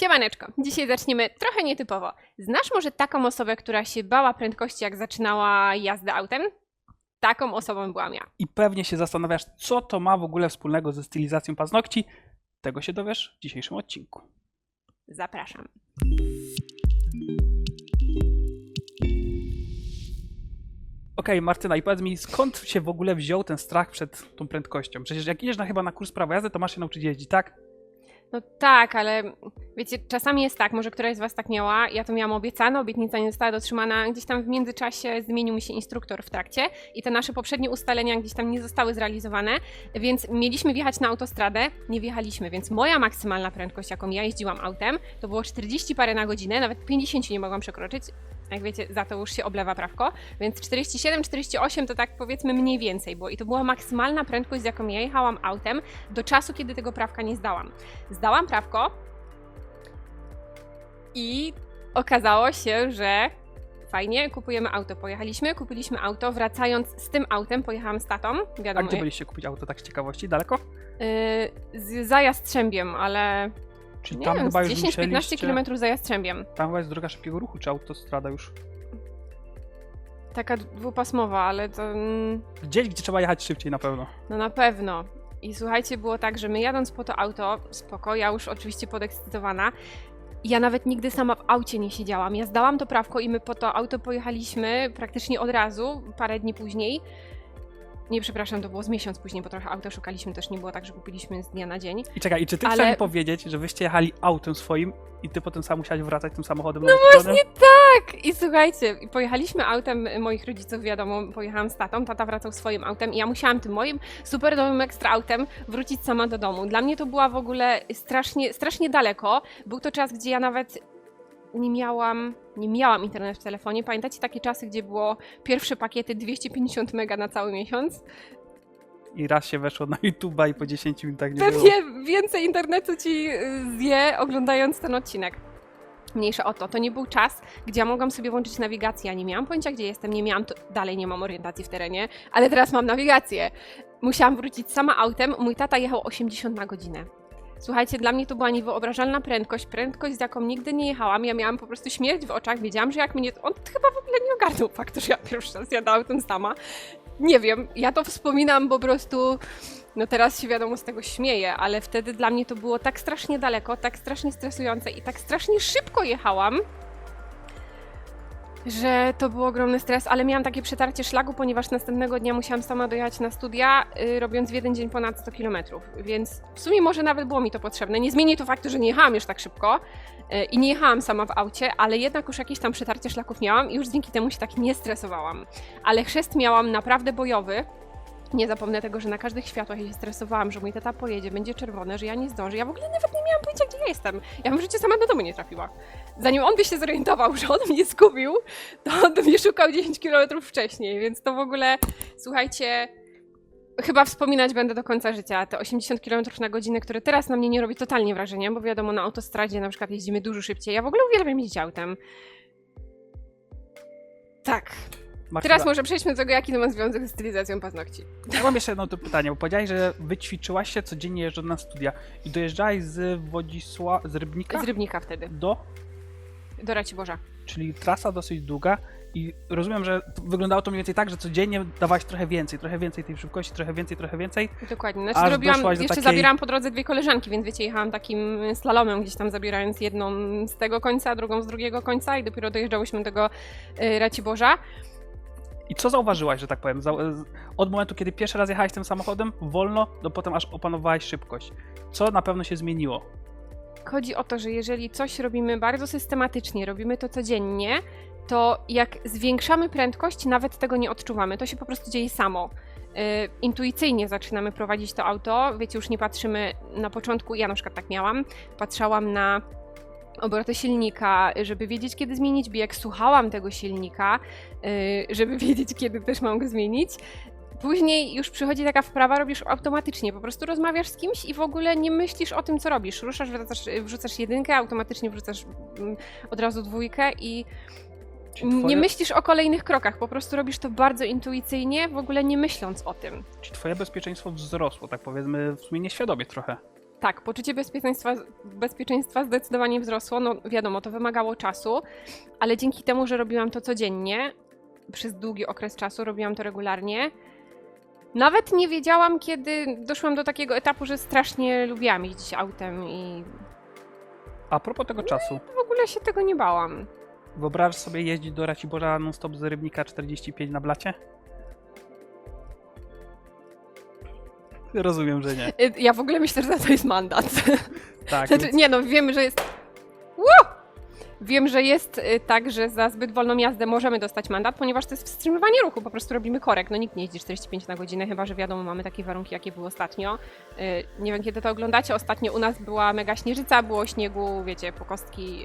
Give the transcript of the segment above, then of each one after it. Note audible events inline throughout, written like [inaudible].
Siemaneczko, dzisiaj zaczniemy trochę nietypowo. Znasz może taką osobę, która się bała prędkości, jak zaczynała jazdę autem? Taką osobą byłam ja. I pewnie się zastanawiasz, co to ma w ogóle wspólnego ze stylizacją paznokci. Tego się dowiesz w dzisiejszym odcinku. Zapraszam. Okej, Martyna, i powiedz mi, skąd się w ogóle wziął ten strach przed tą prędkością? Przecież jak idziesz na chyba na kurs prawa jazdy, to masz się nauczyć jeździć, tak? No tak, ale wiecie, czasami jest tak, może któraś z Was tak miała, ja to miałam obiecane, obietnica nie została dotrzymana, gdzieś tam w międzyczasie zmienił mi się instruktor w trakcie i te nasze poprzednie ustalenia gdzieś tam nie zostały zrealizowane, więc mieliśmy wjechać na autostradę, nie wjechaliśmy, więc moja maksymalna prędkość, jaką ja jeździłam autem, to było 40 parę na godzinę, nawet 50 nie mogłam przekroczyć, jak wiecie, za to już się oblewa prawko, więc 47, 48 to tak powiedzmy mniej więcej było i to była maksymalna prędkość, z jaką ja jechałam autem do czasu, kiedy tego prawka nie zdałam. Zdałam prawko i okazało się, że fajnie, kupujemy auto. Pojechaliśmy, kupiliśmy auto, wracając z tym autem, pojechałam z tatą, A wiadomo, gdzie byliście kupić auto tak z ciekawości? Daleko? yy, z, za Jastrzębiem, ale Czyli nie tam wiem, chyba już 10-15 musieliście... km za Jastrzębiem. Tam chyba jest droga szybkiego ruchu, czy autostrada już? Taka dwupasmowa, ale to... Mm, Gdzieś, gdzie trzeba jechać szybciej na pewno. No na pewno. I słuchajcie, było tak, że my jadąc po to auto, spoko, ja już oczywiście podekscytowana, ja nawet nigdy sama w aucie nie siedziałam. Ja zdałam to prawko i my po to auto pojechaliśmy praktycznie od razu, parę dni później. Nie, przepraszam, to było z miesiąc później, bo trochę auto szukaliśmy, też nie było tak, że kupiliśmy z dnia na dzień. I czekaj, i czy ty Ale- powiedzieć, że wyście jechali autem swoim i ty potem sam musiałeś wracać tym samochodem? No właśnie tak! I słuchajcie, pojechaliśmy autem moich rodziców, wiadomo, pojechałam z tatą, tata wracał swoim autem i ja musiałam tym moim super nowym ekstra autem wrócić sama do domu. Dla mnie to była w ogóle strasznie, strasznie daleko. Był to czas, gdzie ja nawet nie miałam, nie miałam internetu w telefonie. Pamiętacie takie czasy, gdzie było pierwsze pakiety 250 mega na cały miesiąc? I raz się weszło na YouTube'a i po 10 minutach nie było. Pewnie więcej internetu ci y, zje oglądając ten odcinek. Mniejsza o to. To nie był czas, gdzie ja mogłam sobie włączyć nawigację. Ja nie miałam pojęcia, gdzie jestem, nie miałam, dalej nie mam orientacji w terenie, ale teraz mam nawigację. Musiałam wrócić sama autem. Mój tata jechał 80 na godzinę. Słuchajcie, dla mnie to była niewyobrażalna prędkość, prędkość, z jaką nigdy nie jechałam. Ja miałam po prostu śmierć w oczach, wiedziałam, że jak mnie... On chyba w ogóle nie ogarnął faktu, że ja pierwszy raz jadę autem sama. Nie wiem, ja to wspominam po prostu no teraz się wiadomo z tego śmieję, ale wtedy dla mnie to było tak strasznie daleko, tak strasznie stresujące i tak strasznie szybko jechałam, że to był ogromny stres, ale miałam takie przetarcie szlaku, ponieważ następnego dnia musiałam sama dojechać na studia, y, robiąc w jeden dzień ponad 100 km, więc w sumie może nawet było mi to potrzebne. Nie zmieni to faktu, że nie jechałam już tak szybko y, i nie jechałam sama w aucie, ale jednak już jakieś tam przetarcie szlaków miałam i już dzięki temu się tak nie stresowałam. Ale chrzest miałam naprawdę bojowy, nie zapomnę tego, że na każdych światłach ja się stresowałam, że mój tata pojedzie, będzie czerwone, że ja nie zdążę. Ja w ogóle nawet nie miałam pojęcia, gdzie ja jestem. Ja bym w życiu sama do domu nie trafiła. Zanim on by się zorientował, że on mnie zgubił, to on by mnie szukał 10 km wcześniej, więc to w ogóle, słuchajcie, chyba wspominać będę do końca życia. Te 80 km na godzinę, które teraz na mnie nie robi totalnie wrażenia, bo wiadomo, na autostradzie na przykład jeździmy dużo szybciej. Ja w ogóle uwielbiam jeździć autem. Tak. Teraz może przejdźmy do tego, jaki to ma związek ze stylizacją paznokci. Ja mam jeszcze jedno to pytanie, bo powiedziałeś, że wyćwiczyłaś się codziennie jeżdżąc na studia i dojeżdżałaś z Wodzisła, z Rybnika Z Rybnika wtedy, do, do Raciborza. czyli trasa dosyć długa i rozumiem, że to wyglądało to mniej więcej tak, że codziennie dawałaś trochę więcej, trochę więcej tej szybkości, trochę więcej, trochę więcej. Dokładnie. Znaczy, Aż robiłam, doszłaś do jeszcze takiej- zabierałam po drodze dwie koleżanki, więc wiecie, jechałam takim slalomem, gdzieś tam zabierając jedną z tego końca, drugą z drugiego końca i dopiero dojeżdżałyśmy do tego y, Raciborza. I co zauważyłaś, że tak powiem, od momentu, kiedy pierwszy raz jechałeś tym samochodem, wolno, do potem aż opanowałaś szybkość. Co na pewno się zmieniło? Chodzi o to, że jeżeli coś robimy bardzo systematycznie, robimy to codziennie, to jak zwiększamy prędkość, nawet tego nie odczuwamy. To się po prostu dzieje samo. Y, intuicyjnie zaczynamy prowadzić to auto. Wiecie, już nie patrzymy na początku, ja na przykład tak miałam, patrzałam na obroty silnika, żeby wiedzieć, kiedy zmienić bieg. Słuchałam tego silnika, y, żeby [laughs] wiedzieć, kiedy też mam go zmienić. Później już przychodzi taka wprawa, robisz automatycznie, po prostu rozmawiasz z kimś i w ogóle nie myślisz o tym, co robisz. Ruszasz, wracasz, wrzucasz jedynkę, automatycznie wrzucasz mm, od razu dwójkę i Czyli nie twoje, myślisz o kolejnych krokach, po prostu robisz to bardzo intuicyjnie, w ogóle nie myśląc o tym. Czy twoje bezpieczeństwo wzrosło, tak powiedzmy, w sumie nieświadomie trochę? Tak, poczucie bezpieczeństwa, bezpieczeństwa zdecydowanie wzrosło. No wiadomo, to wymagało czasu, ale dzięki temu, że robiłam to codziennie, przez długi okres czasu, robiłam to regularnie. Nawet nie wiedziałam, kiedy doszłam do takiego etapu, że strasznie lubiłam jeździć autem i A propos tego czasu, w ogóle się tego nie bałam. wyobrażasz sobie jeździć do Raciborza non-stop z Rybnika 45 na blacie? Rozumiem, że nie. Y, Ja w ogóle myślę, że za to jest mandat. [laughs] Tak, Znaczy, więc nie no, wiemy, że jest. Woo! Wiem, że jest y, tak, że za zbyt wolną jazdę możemy dostać mandat, ponieważ to jest wstrzymywanie ruchu, po prostu robimy korek. No nikt nie jeździ 45 na godzinę, chyba że wiadomo, mamy takie warunki, jakie były ostatnio. Y, Nie wiem, kiedy to oglądacie. Ostatnio u nas była mega śnieżyca, było śniegu, wiecie, po kostki.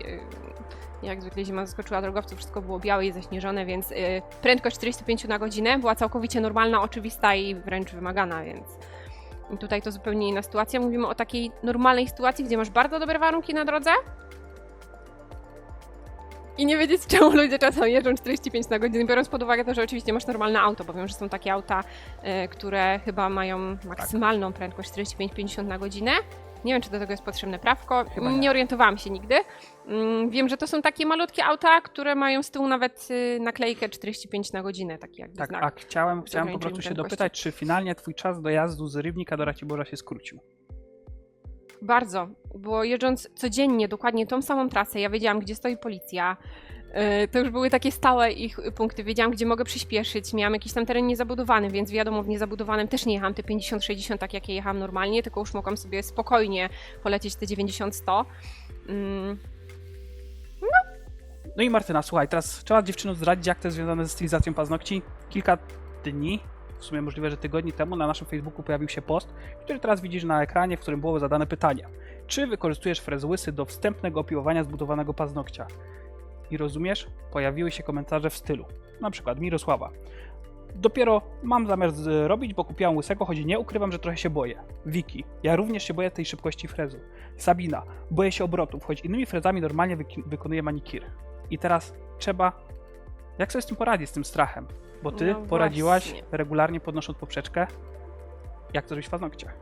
Jak zwykle zima zaskoczyła drogowców, wszystko było białe i zaśnieżone, więc prędkość 45 na godzinę była całkowicie normalna, oczywista i wręcz wymagana, więc tutaj to zupełnie inna sytuacja. Mówimy o takiej normalnej sytuacji, gdzie masz bardzo dobre warunki na drodze. I nie wiedzieć, [laughs] czemu ludzie czasem jeżdżą 45 na godzinę, biorąc pod uwagę to, że oczywiście masz normalne auto, bo wiem, że są takie auta, e, które chyba mają maksymalną prędkość 45-50 na godzinę. Nie wiem, czy do tego jest potrzebne prawko. Chyba nie. nie. orientowałam się nigdy. Mm, Wiem, że to są takie malutkie auta, które mają z tyłu nawet y, naklejkę 45 na godzinę, taki jakby tak, znak. a chciałem, chciałem po prostu się dopytać, czy finalnie twój czas dojazdu z Rybnika do Raciborza się skrócił? Bardzo, bo jeżdżąc codziennie dokładnie tą samą trasę, ja wiedziałam, gdzie stoi policja. Yy, To już były takie stałe ich punkty. Wiedziałam, gdzie mogę przyspieszyć. Miałam jakiś tam teren niezabudowany, więc wiadomo, w niezabudowanym też nie jechałam te 50-60, tak jak je jechałam normalnie, tylko już mogłam sobie spokojnie polecieć te 90-100. Mm, No i Martyna, słuchaj, teraz trzeba dziewczynom zdradzić, jak to jest związane ze stylizacją paznokci. Kilka dni, w sumie możliwe, że tygodni temu na naszym Facebooku pojawił się post, który teraz widzisz na ekranie, w którym było zadane pytanie. Czy wykorzystujesz frez do wstępnego opiłowania zbudowanego paznokcia? I rozumiesz, pojawiły się komentarze w stylu, na przykład Mirosława. Dopiero mam zamiar zrobić, bo kupiłam łysego, choć nie ukrywam, że trochę się boję. Wiki, ja również się boję tej szybkości frezu. Sabina, boję się obrotów, choć innymi frezami normalnie wyki- wykonuję manikir. I teraz trzeba. Jak sobie z tym poradzić, z tym strachem? Bo ty No poradziłaś właśnie. regularnie podnosząc poprzeczkę. Jak to zrobić w paznokciach?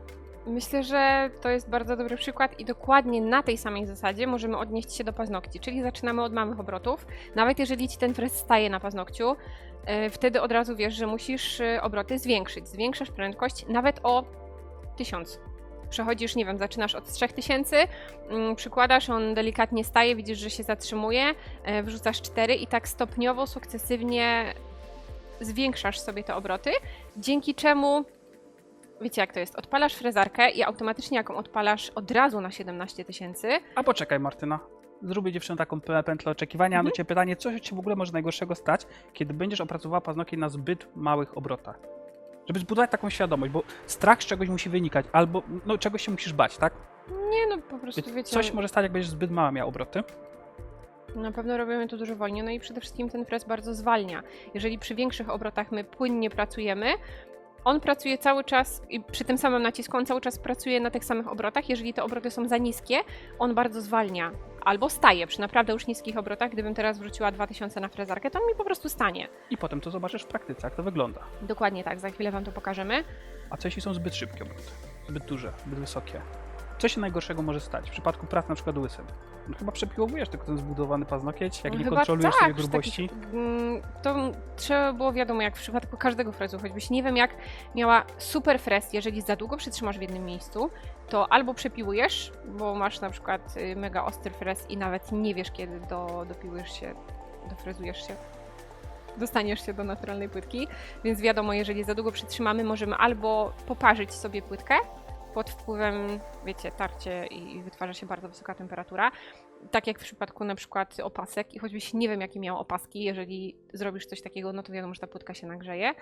Myślę, że to jest bardzo dobry przykład i dokładnie na tej samej zasadzie możemy odnieść się do paznokci, czyli zaczynamy od małych obrotów. Nawet jeżeli ci ten fres staje na paznokciu, e, wtedy od razu wiesz, że musisz e, obroty zwiększyć. Zwiększasz prędkość nawet o 1000. Przechodzisz, nie wiem, zaczynasz od 3000, mm, przykładasz, on delikatnie staje, widzisz, że się zatrzymuje, e, wrzucasz 4 i tak stopniowo, sukcesywnie zwiększasz sobie te obroty, dzięki czemu wiecie jak to jest, odpalasz frezarkę i automatycznie jak ją odpalasz od razu na 17 tysięcy, A poczekaj, Martyna. Zrobię dziewczynom taką pę- pętlę oczekiwania. Mhm. No cię pytanie, co się w ogóle może najgorszego stać, kiedy będziesz opracowała paznokieć na zbyt małych obrotach? Żeby zbudować taką świadomość, bo strach z czegoś musi wynikać, albo no, czegoś się musisz bać, tak? nie no po prostu Więc wiecie, Coś może stać, jak będziesz zbyt mała miała obroty. na pewno robimy to dużo wolniej, no i przede wszystkim ten fres bardzo zwalnia. Jeżeli przy większych obrotach my płynnie pracujemy, on pracuje cały czas i przy tym samym nacisku on cały czas pracuje na tych samych obrotach. Jeżeli te obroty są za niskie, on bardzo zwalnia. Albo staje przy naprawdę już niskich obrotach. Gdybym teraz wrzuciła 2000 na frezarkę, to on mi po prostu stanie. I potem to zobaczysz w praktyce, jak to wygląda. Dokładnie tak, za chwilę wam to pokażemy. A co jeśli są zbyt szybkie obroty? Zbyt duże, zbyt wysokie? Co się najgorszego może stać w przypadku prac na przykład łysym? No, chyba przepiłowujesz tylko ten zbudowany paznokieć, jak No nie kontrolujesz tak, sobie grubości. takich, mm, to trzeba było wiadomo, jak w przypadku każdego frezu, choćbyś nie wiem, jak miała super frez, jeżeli za długo przytrzymasz w jednym miejscu, to albo przepiłujesz, bo masz na przykład y, mega ostry frez i nawet nie wiesz, kiedy do, dopiłujesz się, dofrezujesz się. Dostaniesz się do naturalnej płytki, więc wiadomo, jeżeli za długo przytrzymamy, możemy albo poparzyć sobie płytkę pod wpływem, wiecie, tarcie i i wytwarza się bardzo wysoka temperatura, tak jak w przypadku na przykład opasek i choćbyś nie wiem jakie miał opaski, jeżeli zrobisz coś takiego, no to wiadomo, że ta płytka się nagrzeje.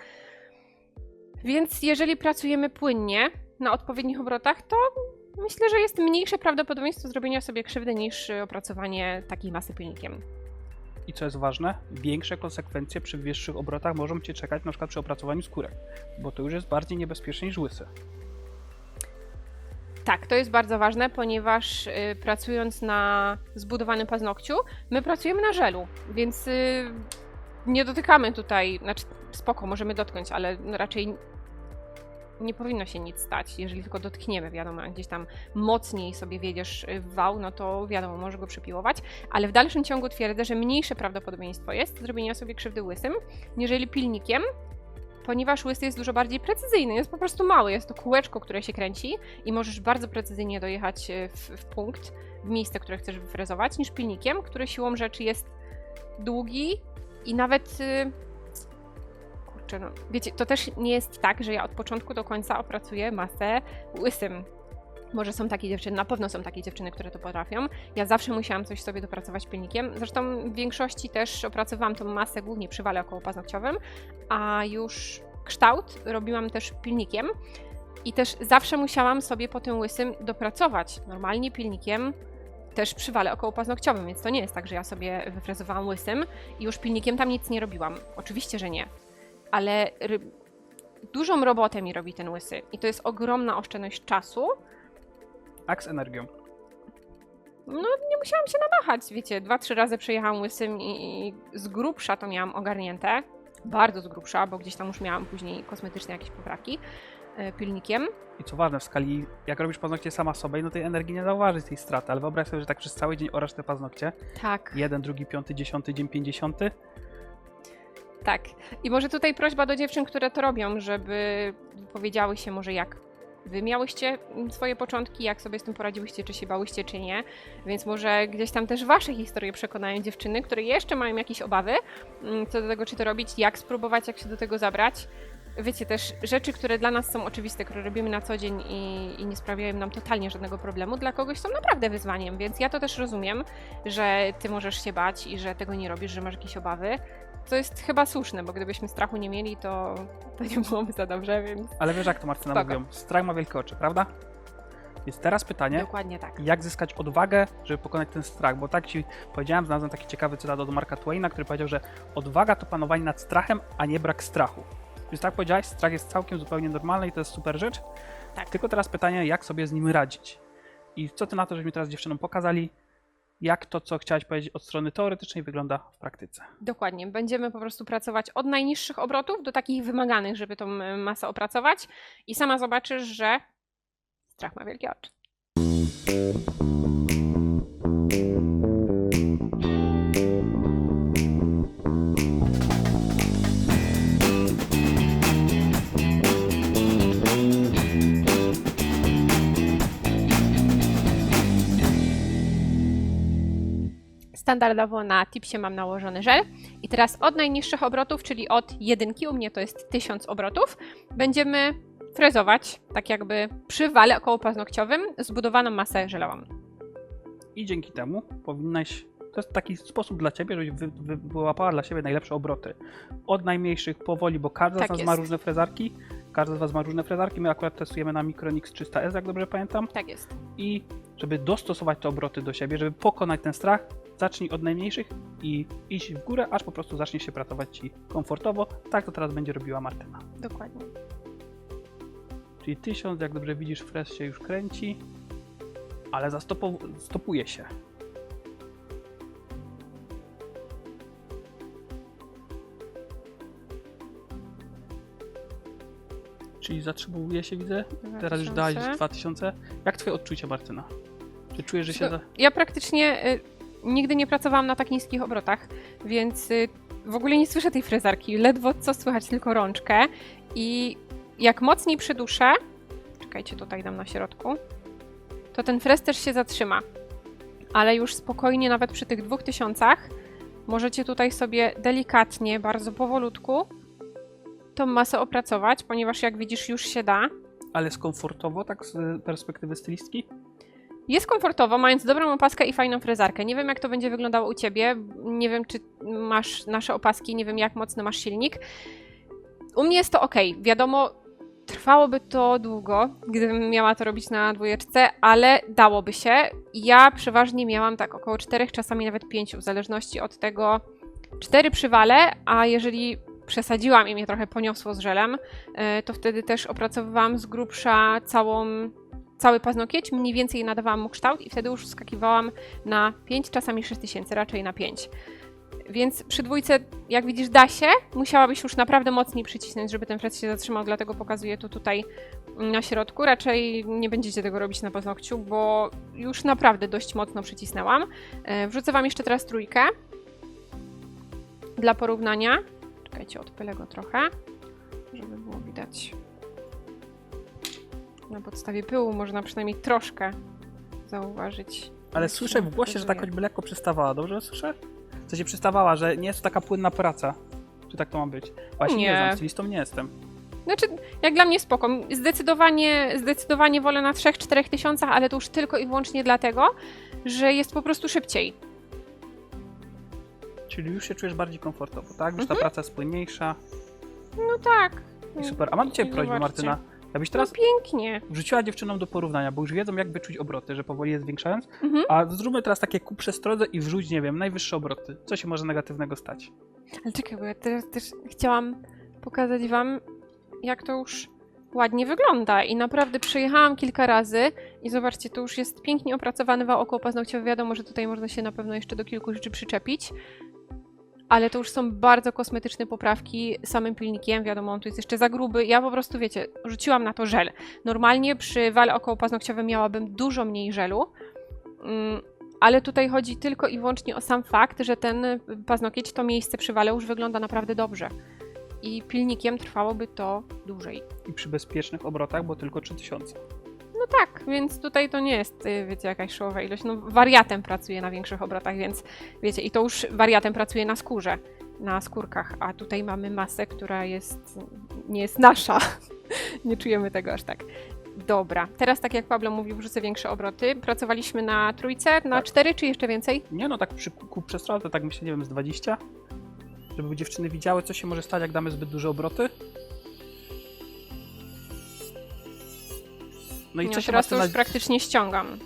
Więc jeżeli pracujemy płynnie na odpowiednich obrotach, to myślę, że jest mniejsze prawdopodobieństwo zrobienia sobie krzywdy niż opracowanie takiej masy pilnikiem. I co jest ważne, większe konsekwencje przy wyższych obrotach mogą Cię czekać na przykład przy opracowaniu skórek, bo to już jest bardziej niebezpieczne niż łysy. Tak, to jest bardzo ważne, ponieważ y, pracując na zbudowanym paznokciu, my pracujemy na żelu, więc y, nie dotykamy tutaj, znaczy spoko, możemy dotknąć, ale raczej nie powinno się nic stać, jeżeli tylko dotkniemy, wiadomo, gdzieś tam mocniej sobie wiedziesz y, wał, no to wiadomo, może go przypiłować, ale w dalszym ciągu twierdzę, że mniejsze prawdopodobieństwo jest zrobienia sobie krzywdy łysym, niżeli pilnikiem, ponieważ łysy jest dużo bardziej precyzyjny, jest po prostu mały, jest to kółeczko, które się kręci i możesz bardzo precyzyjnie dojechać y, w, w punkt, w miejsce, które chcesz wyfrezować, niż pilnikiem, który siłą rzeczy jest długi i nawet... y, Kurczę, no, wiecie, to też nie jest tak, że ja od początku do końca opracuję masę łysym. Może są takie dziewczyny, na pewno są takie dziewczyny, które to potrafią. Ja zawsze musiałam coś sobie dopracować pilnikiem. Zresztą w większości też opracowałam tą masę głównie przy wale około paznokciowym, a już kształt robiłam też pilnikiem. I też zawsze musiałam sobie po tym łysym dopracować normalnie pilnikiem, też przy wale około paznokciowym, więc to nie jest tak, że ja sobie wyfrezowałam łysym i już pilnikiem tam nic nie robiłam. Oczywiście, że nie. Ale dużą robotę mi robi ten łysy i to jest ogromna oszczędność czasu. A z energią. No, nie musiałam się namachać, wiecie, dwa, trzy razy przejechałam łysym i, i z grubsza to miałam ogarnięte. Bardzo z grubsza, bo gdzieś tam już miałam później kosmetyczne jakieś poprawki e, pilnikiem. I co ważne, w skali, jak robisz paznokcie sama sobie, no tej energii nie zauważysz tej straty, ale wyobraź sobie, że tak przez cały dzień orasz te paznokcie. Tak. Jeden, drugi, piąty, dziesiąty, dzień pięćdziesiąty. Tak. I może tutaj prośba do dziewczyn, które to robią, żeby powiedziały się może jak wy miałyście swoje początki, jak sobie z tym poradziłyście, czy się bałyście, czy nie. Więc może gdzieś tam też wasze historie przekonają dziewczyny, które jeszcze mają jakieś obawy mm, co do tego, czy to robić, jak spróbować, jak się do tego zabrać. Wiecie, też rzeczy, które dla nas są oczywiste, które robimy na co dzień i, i nie sprawiają nam totalnie żadnego problemu, dla kogoś są naprawdę wyzwaniem, więc ja to też rozumiem, że ty możesz się bać i że tego nie robisz, że masz jakieś obawy. To jest chyba słuszne, bo gdybyśmy strachu nie mieli, to, to nie byłoby za dobrze, więc Ale wiesz jak to Martyna Spoko. mówią, strach ma wielkie oczy, prawda? Więc teraz pytanie, dokładnie tak. jak zyskać odwagę, żeby pokonać ten strach, bo tak ci powiedziałem, znalazłem taki ciekawy cytat od Marka Twaina, który powiedział, że odwaga to panowanie nad strachem, a nie brak strachu. Więc tak powiedziałeś, strach jest całkiem zupełnie normalny i to jest super rzecz. Tak. Tylko teraz pytanie, jak sobie z nim radzić? I co ty na to, żeśmy teraz dziewczynom pokazali, jak to, co chciałaś powiedzieć od strony teoretycznej, wygląda w praktyce. Dokładnie. Będziemy po prostu pracować od najniższych obrotów do takich wymaganych, żeby tą e, masę opracować i sama zobaczysz, że strach ma wielkie oczy. Standardowo na tipsie mam nałożony żel. I teraz od najniższych obrotów, czyli od jedynki, u mnie to jest 1000 obrotów, będziemy frezować, tak jakby przy wale około paznokciowym, zbudowaną masę żelową. I dzięki temu powinnaś. To jest taki sposób dla ciebie, żebyś wy, wy, wyłapała dla siebie najlepsze obroty. Od najmniejszych powoli, bo każda Tak z nas jest. ma różne frezarki. Każda z was ma różne frezarki. My akurat testujemy na Micronix 300S, jak dobrze pamiętam. Tak jest. I żeby dostosować te obroty do siebie, żeby pokonać ten strach, zacznij od najmniejszych i idź w górę, aż po prostu zacznie się pracować ci komfortowo. Tak to teraz będzie robiła Martyna. Dokładnie. Czyli 1000, jak dobrze widzisz, frez się już kręci, ale zastopow- stopuje się. Czyli zatrzymuje się, widzę. Teraz już dałaś 2000. 2000. Jak twoje odczucie, Martyna? Czy czujesz, że się... Za... Ja praktycznie y, nigdy nie pracowałam na tak niskich obrotach, więc y, w ogóle nie słyszę tej frezarki. Ledwo co słychać, tylko rączkę. I jak mocniej przyduszę, czekajcie, tutaj dam na środku, to ten frez też się zatrzyma. Ale już spokojnie, nawet przy tych dwóch tysiącach, możecie tutaj sobie delikatnie, bardzo powolutku tą masę opracować, ponieważ jak widzisz, już się da. Ale jest komfortowo, tak z perspektywy stylistki? Jest komfortowo, mając dobrą opaskę i fajną frezarkę. Nie wiem, jak to będzie wyglądało u ciebie. Nie wiem, czy masz nasze opaski, nie wiem, jak mocny masz silnik. U mnie jest to ok. Wiadomo, trwałoby to długo, gdybym miała to robić na dwójeczce, ale dałoby się. Ja przeważnie miałam tak około 4, czasami nawet 5, w zależności od tego. 4 przywale, a jeżeli przesadziłam i mnie trochę poniosło z żelem, e, to wtedy też opracowywałam z grubsza całą cały paznokieć, mniej więcej nadawałam mu kształt i wtedy już skakiwałam na 5, czasami 6 tysięcy, raczej na 5. Więc przy dwójce, jak widzisz, da się. Musiałabyś już naprawdę mocniej przycisnąć, żeby ten fres się zatrzymał, dlatego pokazuję to tutaj na środku. Raczej nie będziecie tego robić na paznokciu, bo już naprawdę dość mocno przycisnęłam. E, Wrzucę wam jeszcze teraz trójkę dla porównania. Czekajcie, odpylę go trochę, żeby było widać. Na podstawie pyłu można przynajmniej troszkę zauważyć. Ale słyszę w głosie, że tak pokazuje. choćby lekko przystawała. Dobrze słyszę? Co się przystawała, że nie jest to taka płynna praca. Czy tak to ma być? Właśnie nie, Nie. znam, stylistą nie jestem. Znaczy, jak dla mnie spoko. Zdecydowanie, zdecydowanie wolę na 3-4 tysiącach, ale to już tylko i wyłącznie dlatego, że jest po prostu szybciej. Czyli już się czujesz bardziej komfortowo, tak? Już ta Mhm. praca jest płynniejsza No tak. i super. A mam Ciebie I prośbę. Martyna. Jakbyś No teraz pięknie. wrzuciła dziewczynom do porównania, bo już wiedzą, jak wyczuć obroty, że powoli je zwiększając. Mhm. A zróbmy teraz takie ku przestrodze i wrzuć, nie wiem, najwyższe obroty. Co się może negatywnego stać? Ale czekaj, bo ja teraz też chciałam pokazać wam, jak to już ładnie wygląda. I naprawdę przejechałam kilka razy i zobaczcie, to już jest pięknie opracowany wał około paznokciowy. Wiadomo, że tutaj można się na pewno jeszcze do kilku rzeczy przyczepić. Ale to już są bardzo kosmetyczne poprawki samym pilnikiem. Wiadomo, on tu jest jeszcze za gruby. Ja po prostu, wiecie, rzuciłam na to żel. Normalnie przy wale około paznokciowym miałabym dużo mniej żelu. Mm, ale tutaj chodzi tylko i wyłącznie o sam fakt, że ten paznokieć, to miejsce przy wale już wygląda naprawdę dobrze. I pilnikiem trwałoby to dłużej. I przy bezpiecznych obrotach, bo tylko 3000. No tak, więc tutaj to nie jest, y, wiecie, jakaś szołowa ilość. No, wariatem pracuje na większych obrotach, więc wiecie, i to już wariatem pracuje na skórze, na skórkach, a tutaj mamy masę, która jest, nie jest nasza. [laughs] nie czujemy tego aż tak. Dobra, teraz tak jak Pablo mówił, wrzucę większe obroty. Pracowaliśmy na trójce, na Tak. cztery, czy jeszcze więcej? Nie no, tak przy ku przestrodze, tak myślę, nie wiem, z 20. Żeby dziewczyny widziały, co się może stać, jak damy zbyt duże obroty. No i No, co się teraz to już praktycznie ściągam.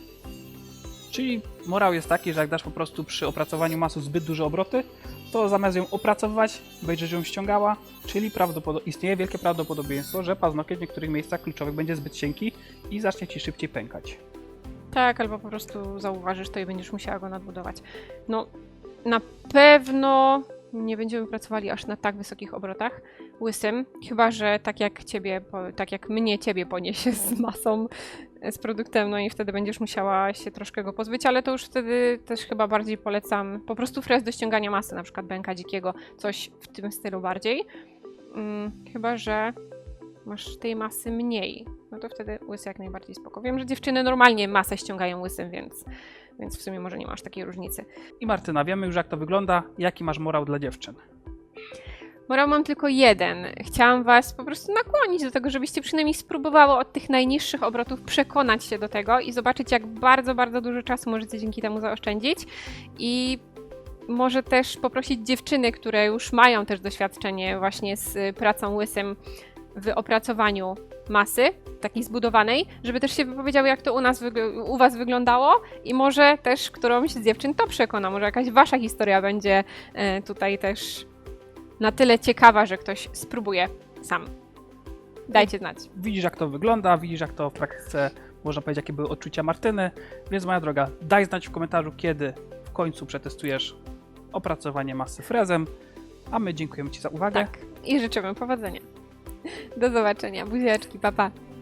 Czyli morał jest taki, że jak dasz po prostu przy opracowaniu masu zbyt duże obroty, to zamiast ją opracowywać, będziesz ją ściągała, czyli istnieje wielkie prawdopodobieństwo, że paznokieć w niektórych miejscach kluczowych będzie zbyt cienki i zacznie ci szybciej pękać. Tak, albo po prostu zauważysz to i będziesz musiała go nadbudować. No, na pewno nie będziemy pracowali aż na tak wysokich obrotach łysym, chyba że tak jak ciebie, tak jak mnie ciebie poniesie z masą, z produktem, no i wtedy będziesz musiała się troszkę go pozbyć, ale to już wtedy też chyba bardziej polecam po prostu fres do ściągania masy, na przykład bęka dzikiego, coś w tym stylu bardziej. Mm, chyba, że masz tej masy mniej, no to wtedy łysy jak najbardziej spoko. Wiem, że dziewczyny normalnie masę ściągają łysym, więc, więc w sumie może nie masz takiej różnicy. I Martyna, wiemy już jak to wygląda, jaki masz morał dla dziewczyn. Morał mam tylko jeden. Chciałam Was po prostu nakłonić do tego, żebyście przynajmniej spróbowały od tych najniższych obrotów przekonać się do tego i zobaczyć, jak bardzo, bardzo dużo czasu możecie dzięki temu zaoszczędzić. I może też poprosić dziewczyny, które już mają też doświadczenie właśnie z pracą łysym w opracowaniu masy, takiej zbudowanej, żeby też się wypowiedziały, jak to u nas, u Was wyglądało i może też którąś z dziewczyn to przekona, może jakaś Wasza historia będzie e, tutaj też na tyle ciekawa, że ktoś spróbuje sam. Dajcie znać. Widzisz jak to wygląda, widzisz jak to w praktyce, można powiedzieć, jakie były odczucia Martyny, więc moja droga, daj znać w komentarzu, kiedy w końcu przetestujesz opracowanie masy frezem, a my dziękujemy Ci za uwagę. Tak. I życzymy powodzenia. Do zobaczenia. Buziaczki, papa. Pa.